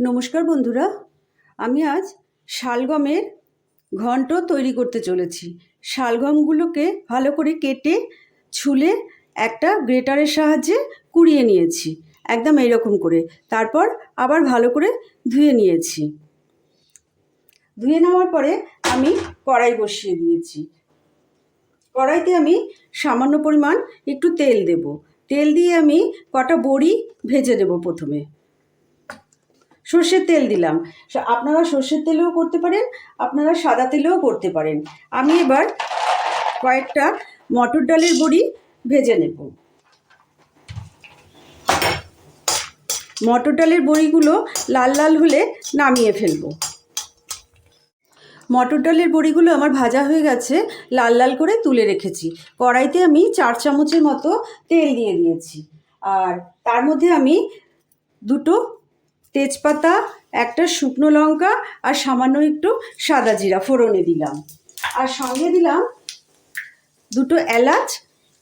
নমস্কার বন্ধুরা, আমি আজ শালগমের ঘন্ট তৈরি করতে চলেছি। শালগমগুলোকে ভালো করে কেটে, ছুলে একটা গ্রেটারের সাহায্যে কুড়িয়ে নিয়েছি, একদম এইরকম করে। তারপর আবার ভালো করে ধুয়ে নিয়েছি। ধুয়ে নেওয়ার পরে আমি কড়াই বসিয়ে দিয়েছি। কড়াইতে আমি সামান্য পরিমাণ একটু তেল দেব। তেল দিয়ে আমি কটা বড়ি ভেজে দেব প্রথমে। সর্ষের তেল দিলাম। আপনারা সর্ষের তেলেও করতে পারেন, আপনারা সাদা তেলেও করতে পারেন। আমি এবার কয়েকটা মটর ডালের বড়ি ভেজে নেব। মটর ডালের বড়িগুলো লাল লাল হলে নামিয়ে ফেলব। মটর ডালের বড়িগুলো আমার ভাজা হয়ে গেছে, লাল লাল করে তুলে রেখেছি। কড়াইতে আমি চার চামচের মতো তেল দিয়ে দিয়েছি। আর তার মধ্যে আমি দুটো তেজপাতা, একটা শুকনো লঙ্কা আর সামান্য একটু সাদা জিরা ফোড়নে দিলাম। আর সঙ্গে দিলাম দুটো এলাচ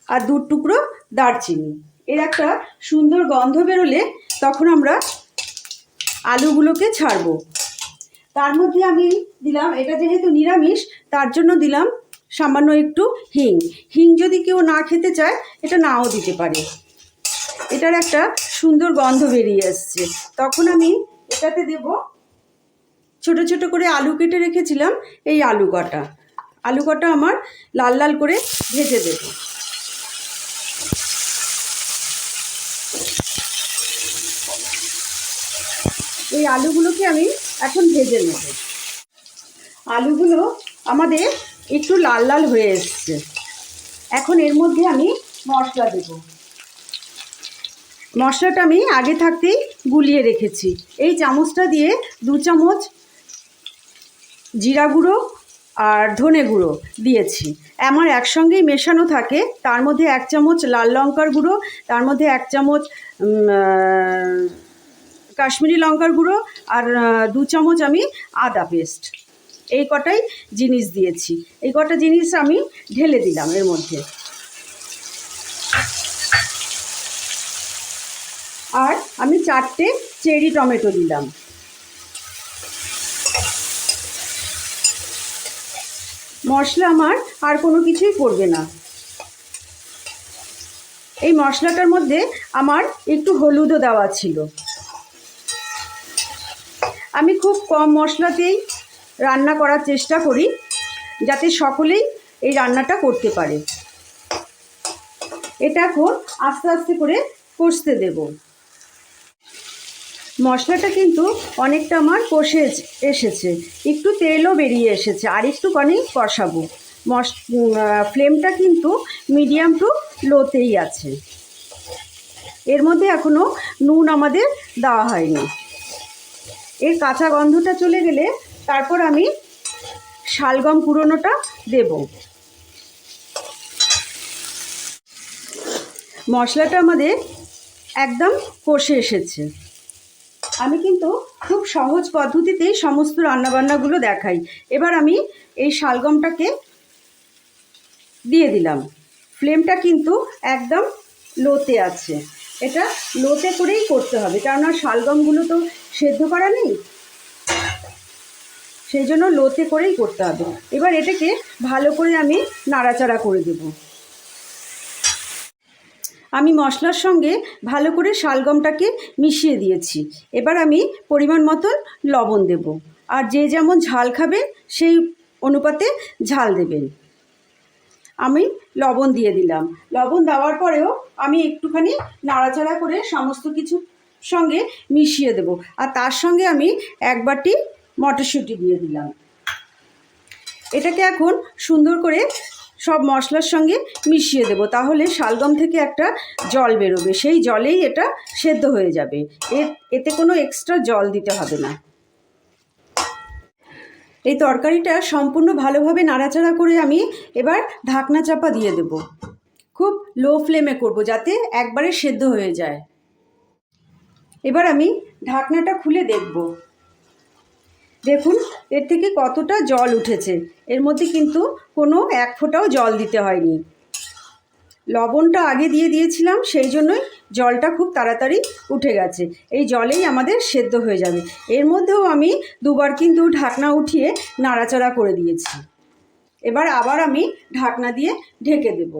আর দু টুকরো দারচিনি। এর একটা সুন্দর গন্ধ বেরোলে তখন আমরা আলুগুলোকে ছাড়বো। তার মধ্যে আমি দিলাম, এটা যেহেতু নিরামিষ, তার জন্য দিলাম সামান্য একটু হিং। হিং যদি কেউ না খেতে চায়, এটা নাও দিতে পারে। এটার একটা সুন্দর গন্ধ বেরিয়ে আসছে। তখন আমি এটাতে দেব ছোট ছোট করে আলু কেটে রেখেছিলাম এই আলু কটা। আলু কটা আমার লাল লাল করে ভেজে দেব। এই আলুগুলোকে আমি এখন ভেজে নেব। আলুগুলো আমাদের একটু লাল লাল হয়ে এসছে। এখন এর মধ্যে আমি মশলা দেবো। মশলাটা আমি আগে থাকতেই গুলিয়ে রেখেছি। এই চামচটা দিয়ে দু চামচ জিরা গুঁড়ো আর ধনে গুঁড়ো দিয়েছি। আমার একসঙ্গেই মেশানো থাকে, তার মধ্যে এক চামচ লাল লঙ্কার গুঁড়ো, তার মধ্যে এক চামচ কাশ্মীরি লঙ্কার গুঁড়ো আর দু চামচ আমি আদা পেস্ট। এই কটাই জিনিস দিয়েছি। এই কটা জিনিস আমি ঢেলে দিলাম এর মধ্যে। আর আমি চারটে চেরি টমেটো দিলাম। মশলা আমার আর কোনো কিছুই পড়বে না। এই মশলাটার মধ্যে আমার একটু হলুদও দেওয়া ছিল। আমি খুব কম মশলাতেই রান্না করার চেষ্টা করি, যাতে সকলেই এই রান্নাটা করতে পারে। এটা এখন আস্তে আস্তে করে কষতে দেবো। মশলাটা কিন্তু অনেকটা আমার কষে এসেছে। একটু তেলও বেরিয়ে এসেছে, আর একটুখানি কষাবো। মশ ফ্লেমটা কিন্তু মিডিয়াম টু লোতেই আছে। এর মধ্যে এখনও নুন আমাদের দেওয়া হয়নি। এর কাঁচা গন্ধটা চলে গেলে তারপর আমি শালগম পুরনোটা দেব। মশলাটা আমাদের একদম কষে এসেছে। আমি কিন্তু খুব সহজ পদ্ধতিতেই সমস্ত রান্নাবান্নাগুলো দেখাই। এবার আমি এই শালগমটাকে দিয়ে দিলাম। ফ্লেমটা কিন্তু একদম লোতে আছে। এটা লোতে করেই করতে হবে, কেননা শালগমগুলো তো সেদ্ধ করা নেই। সেই জন্য লোতে করেই করতে হবে। এবার এটাকে ভালো করে আমি নাড়াচাড়া করে দেবো। আমি মশলার সঙ্গে ভালো করে শালগমটাকে মিশিয়ে দিয়েছি। এবার আমি পরিমাণ মতন লবণ দেব। আর যে যেমন ঝাল খাবে, সেই অনুপাতে ঝাল দেবেন। আমি লবণ দিয়ে দিলাম। লবণ দেওয়ার পরেও আমি একটুখানি নাড়াচাড়া করে সমস্ত কিছু সঙ্গে মিশিয়ে দেব। আর তার সঙ্গে আমি এক বাটি মটরশুঁটি দিয়ে দিলাম। এটাকে এখন সুন্দর করে সব মশলার সঙ্গে মিশিয়ে দেবো। তাহলে শালগম থেকে একটা জল বেরোবে। সেই জলেই এটা সেদ্ধ হয়ে যাবে। এতে কোনো এক্সট্রা জল দিতে হবে না। এই তরকারিটা সম্পূর্ণ ভালোভাবে নাড়াচাড়া করে আমি এবার ঢাকনা চাপা দিয়ে দেব। খুব লো ফ্লেমে করব যাতে একবারে সেদ্ধ হয়ে যায়। এবার আমি ঢাকনাটা খুলে দেখব। দেখুন, এর থেকে কতটা জল উঠেছে? এর মধ্যে কিন্তু কোনো এক ফোঁটাও জল দিতে হয়নি। লবণটা আগে দিয়ে দিয়েছিলাম, সেই জন্যই জলটা খুব তাড়াতাড়ি উঠে গেছে। এই জলেই আমাদের সেদ্ধ হয়ে যাবে। এর মধ্যেও আমি দুবার কিন্তু ঢাকনা উঠিয়ে নাড়াচাড়া করে দিয়েছি। এবার আবার আমি ঢাকনা দিয়ে ঢেকে দেব।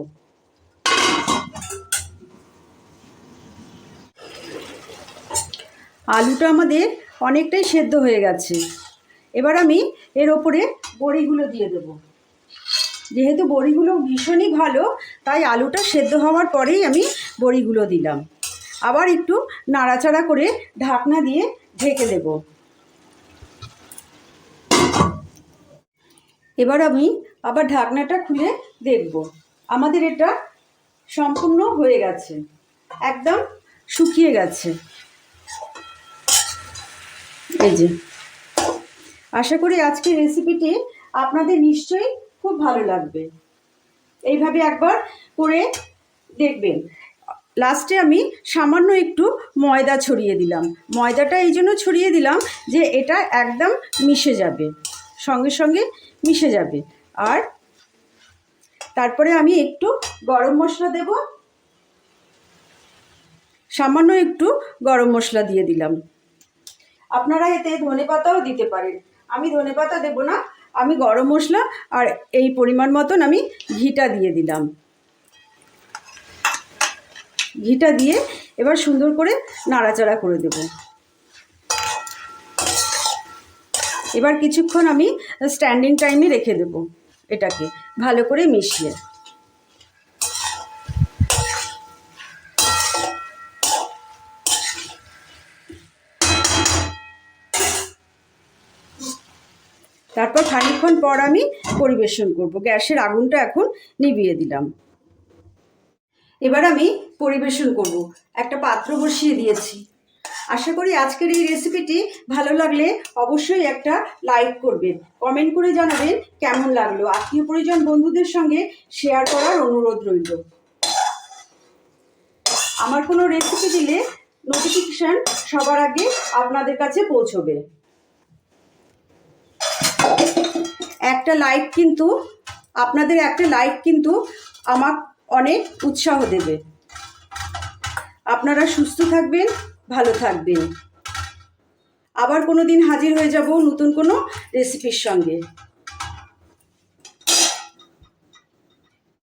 আলুটা আমাদের অনেকটাই সেদ্ধ হয়ে গেছে। এবার আমি এর ওপরে বড়িগুলো দিয়ে দেবো। যেহেতু বড়িগুলো ভীষণই ভালো, তাই আলুটা সেদ্ধ হওয়ার পরেই আমি বড়িগুলো দিলাম। আবার একটু নাড়াচাড়া করে ঢাকনা দিয়ে ঢেকে দেব। এবার আমি আবার ঢাকনাটা খুলে দেখব। আমাদের এটা সম্পূর্ণ হয়ে গেছে, একদম শুকিয়ে গেছে। এই যে। আশা করি আজকের রেসিপিটি আপনাদের নিশ্চয়ই খুব ভালো লাগবে। এইভাবে একবার করে দেখবেন। লাস্টে আমি সামান্য একটু ময়দা ছড়িয়ে দিলাম। ময়দাটা এই জন্য ছড়িয়ে দিলাম যে এটা একদম মিশে যাবে। সঙ্গে সঙ্গে মিশে যাবে। আর তারপরে আমি একটু গরম মশলা দেব। সামান্য একটু গরম মশলা দিয়ে দিলাম। আপনারা এতে ধনে পাতাও দিতে পারেন। আমি ধনে পাতা দেবো না, আমি গরম মশলা আর এই পরিমাণ মতন আমি ঘিটা দিয়ে দিলাম। ঘিটা দিয়ে এবার সুন্দর করে নাড়াচাড়া করে দেব। এবার কিছুক্ষণ আমি স্ট্যান্ডিং টাইমে রেখে দেব এটাকে, ভালো করে মিশিয়ে। তারপর খানিকক্ষণ পর আমি পরিবেশন করব। গ্যাসের আগুনটা এখন নিভিয়ে দিলাম। এবার আমি পরিবেশন করব। একটা পাত্র বসিয়ে দিয়েছি। আশা করি আজকের এই রেসিপিটি ভালো লাগলে অবশ্যই একটা লাইক করবেন। কমেন্ট করে জানাবেন কেমন লাগল। আত্মীয় পরিজন বন্ধুদের সঙ্গে শেয়ার করার অনুরোধ রইল। আমার কোনো রেসিপি দিলে নোটিফিকেশান সবার আগে আপনাদের কাছে পৌঁছবে। একটা লাইক কিন্তু, আপনাদের একটা লাইক কিন্তু আমার অনেক উৎসাহ দেবে। আপনারা সুস্থ থাকবেন, ভালো থাকবেন। আবার কোনো দিন হাজির হয়ে যাব নতুন কোনো রেসিপির সঙ্গে।